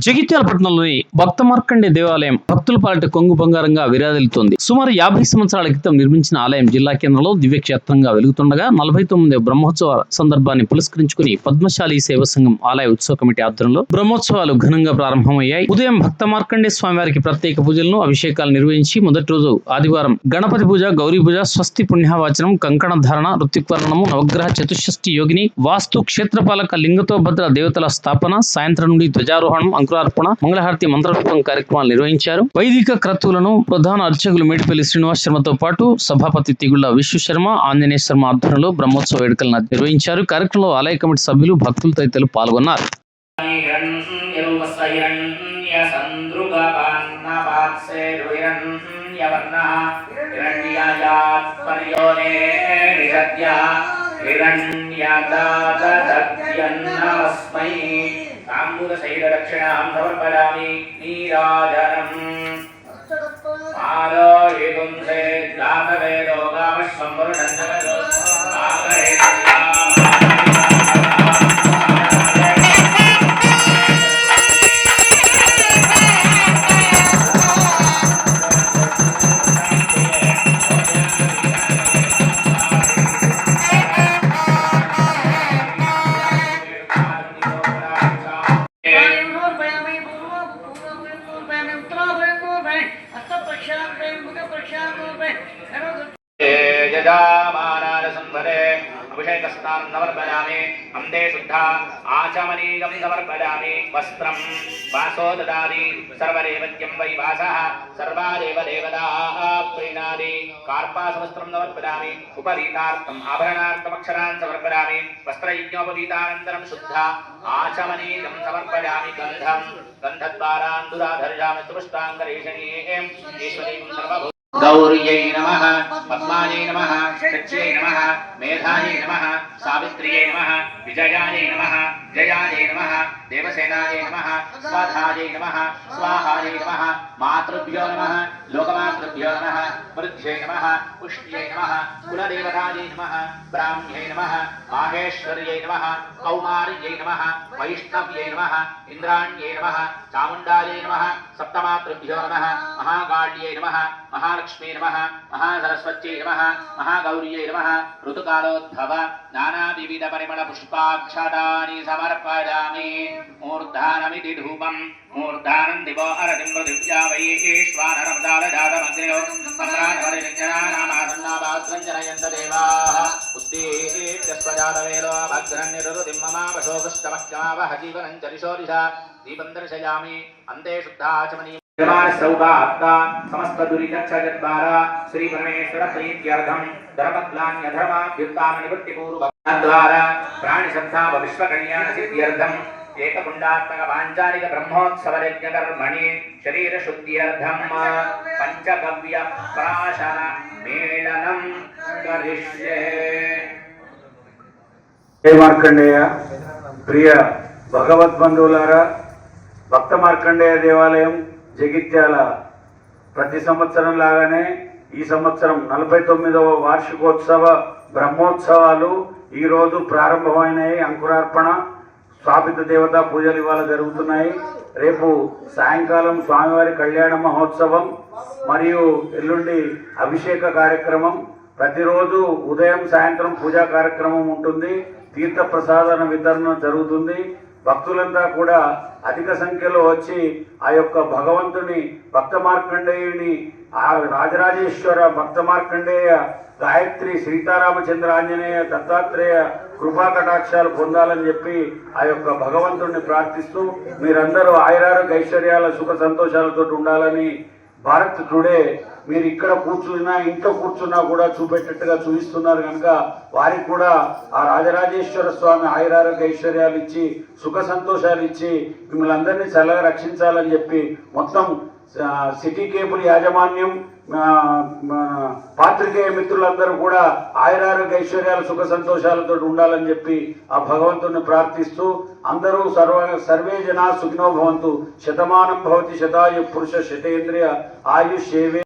జగిత్యాల పట్టణంలోని భక్త మార్కండే దేవాలయం భక్తుల పాలిట కొంగు బంగారంగా విరాదిల్లుతోంది సుమారు యాభై సంవత్సరాల క్రితం నిర్మించిన ఆలయం జిల్లా కేంద్రంలో దివ్యక్షేత్రంగా వెలుగుతుండగా నలభై తొమ్మిది బ్రహ్మోత్సవ సందర్భాన్ని పురస్కరించుకుని పద్మశాలి సేవ సంఘం ఆలయ ఉత్సవ కమిటీ ఆధ్వర్యంలో బ్రహ్మోత్సవాలు ఘనంగా ప్రారంభమయ్యాయి. ఉదయం భక్త మార్కండే స్వామివారికి ప్రత్యేక పూజలను అభిషేకాలు నిర్వహించి మొదటి రోజు ఆదివారం గణపతి పూజ గౌరీ పూజ స్వస్తి పుణ్యవాచనం కంకణ ధారణ ఋత్విక్వర్ణము నవగ్రహ చతుషష్ఠి యోగిని వాస్తు క్షేత్రపాలక లింగతో భద్ర దేవతల స్థాపన సాయంత్రం నుండి ధ్వజారోహణం అంకురార్పణ మంగళహారతి మంత్రపుష్పం కార్యక్రమాలు నిర్వహించారు వైదిక క్రతువులను ప్రధాన అర్చకులు మేడిపల్లి శ్రీనివాస్ శర్మతో పాటు సభాపతి తిగుళ్ల విశ్వ శర్మ ఆంజనేయ శర్మ ఆధ్వర్యంలో బ్రహ్మోత్సవ వేడుకలను నిర్వహించారు కార్యక్రమంలో ఆలయ కమిటీ సభ్యులు భక్తులు తదితరులు పాల్గొన్నారు हिरण्यदातदत्यन्नमस्मै ताम्बूलशैलदक्षिणां समर्पयामि नीराजनम् आता पक्षाला प्रेम मुख्य पक्षाला प्रेम सर्व యజామానారసంవరే అభిషేకస్నానం సమర్పయామి అందే శుద్ధ ఆచమనీయం సమర్పయామి వస్త్రం వాసో దదామి సర్వదేవత్యం వై వాసః సర్వాదేవ దేవతాః ప్రీణాది కార్పాసవస్త్రం సమర్పయామి ఉపరీతార్థం ఆభరణార్థం అక్షరాన్ సమర్పయామి వస్త్రయజ్ఞోపవీతానంతరం శుద్ధ ఆచమనీయం సమర్పయామి గంధం గంధద్వారాందురాధర్యామి సుపుష్టాంగరేషణీం ఈశ్వరీం సర్వభూ గౌర్యై నమ పద్మాయై నమ శక్త్యై నమ మేధాయై నమ సావిత్ర్యై నమ విజయాయై నమ జయాయై నమ దేవసేనాయ నమ స్వాధాయై నమ స్వాహాయ నమ మాతృభ్యో నమ లోకమాతృభ్యో నమ వృద్ధ్యై నమ పుష్ట్యై నమ కులదేవతాయై నమ బ్రాహ్మ్యై నమ మాహేశ్వర్యై నమ కౌమార్యై నమ వైష్ణవ్యై నమ ఇంద్రాణ్యై నమ చాముండాయై నమ సప్తమాతృభ్యో నమ మహాకాళ్యై నమ మహాలక్ష్మీ నమ మహాసరస్వత్యై నమ మహాగౌర్యై నమ ఋతుకాలోద్భవ నానా వివిధ పరిమళ పుష్పాక్షదాని సమర్పయామి. మూర్ధానమితి ధూపం మూర్ధానం దివో హరతిం పృథివ్యా వైశ్వానరమదాలజాతమగ్నిలో సమ్రాటపరివిజ్ఞానామాసన్నాభాద్రంజనయంత దేవాः ఉద్దేశ్యస్వజాతవేదో భద్రన్యరుతిం మమాపశోకష్టమఖ్యమావహ జీవనం చరిశో దీపం దర్శయామి అంతే శుద్ధాచమనీ సౌభాప్తా సమస్త దురితక్షజద్వారా శ్రీ పరమేశ్వర ప్రీత్యర్థం ధర్మగ్లాన్యధర్మాభ్యుత్తాన సిద్ధ్యర్థం ఏకపుండాత్మక పాంచాలిక బ్రహ్మోత్సవ యజ్ఞకర్మణి శరీర శుద్ధ్యర్థం పంచగవ్య ప్రాశన మేళనం కరిష్యే. జయ మార్కండేయ. ప్రియ భగవద్బంధువులారా భక్త మార్కండేయ దేవాలయం జగిత్యాల ప్రతి సంవత్సరం లాగానే ఈ సంవత్సరం నలభై తొమ్మిదవ వార్షికోత్సవ బ్రహ్మోత్సవాలు ఈరోజు ప్రారంభమైనాయి. అంకురార్పణ స్థాపిత దేవతా పూజలు ఇవాళ జరుగుతున్నాయి. రేపు సాయంకాలం స్వామివారి కళ్యాణ మహోత్సవం మరియు ఎల్లుండి అభిషేక కార్యక్రమం. ప్రతిరోజు ఉదయం సాయంత్రం పూజా కార్యక్రమం ఉంటుంది. తీర్థ ప్రసాదన వితరణ జరుగుతుంది. భక్తులంతా కూడా అధిక సంఖ్యలో వచ్చి ఆ యొక్క భగవంతుని భక్త మార్కండేయుని ఆ రాజరాజేశ్వర భక్త మార్కండేయ గాయత్రి సీతారామచంద్ర ఆంజనేయ దత్తాత్రేయ కృపా కటాక్షాలు పొందాలని చెప్పి ఆ యొక్క భగవంతుడిని ప్రార్థిస్తూ మీరందరూ ఆయురారోగ్య ఐశ్వర్యాల సుఖ సంతోషాలతో ఉండాలని భారత్ టుడే మీరు ఇక్కడ కూర్చున్నా ఇంట్లో కూర్చున్నా కూడా చూపెట్టేట్టుగా చూపిస్తున్నారు కనుక వారికి కూడా ఆ రాజరాజేశ్వర స్వామి ఆయురారోగ్య ఐశ్వర్యాలు ఇచ్చి సుఖ సంతోషాలు ఇచ్చి మిమ్మల్ని అందరినీ చల్లగా రక్షించాలని చెప్పి మొత్తం సిటీ కేబుల్ యాజమాన్యం పాత్రికేయ మిత్రులందరూ కూడా ఆయురారోగ్య ఐశ్వర్యాలు సుఖ సంతోషాలతో ఉండాలని చెప్పి ఆ భగవంతుని ప్రార్థిస్తూ అందరూ సర్వ సర్వే జనా సుఖినో భవంతు. శతమానం భవతి శతాయు పురుష శతేంద్రియ ఆయుష్ ఏవే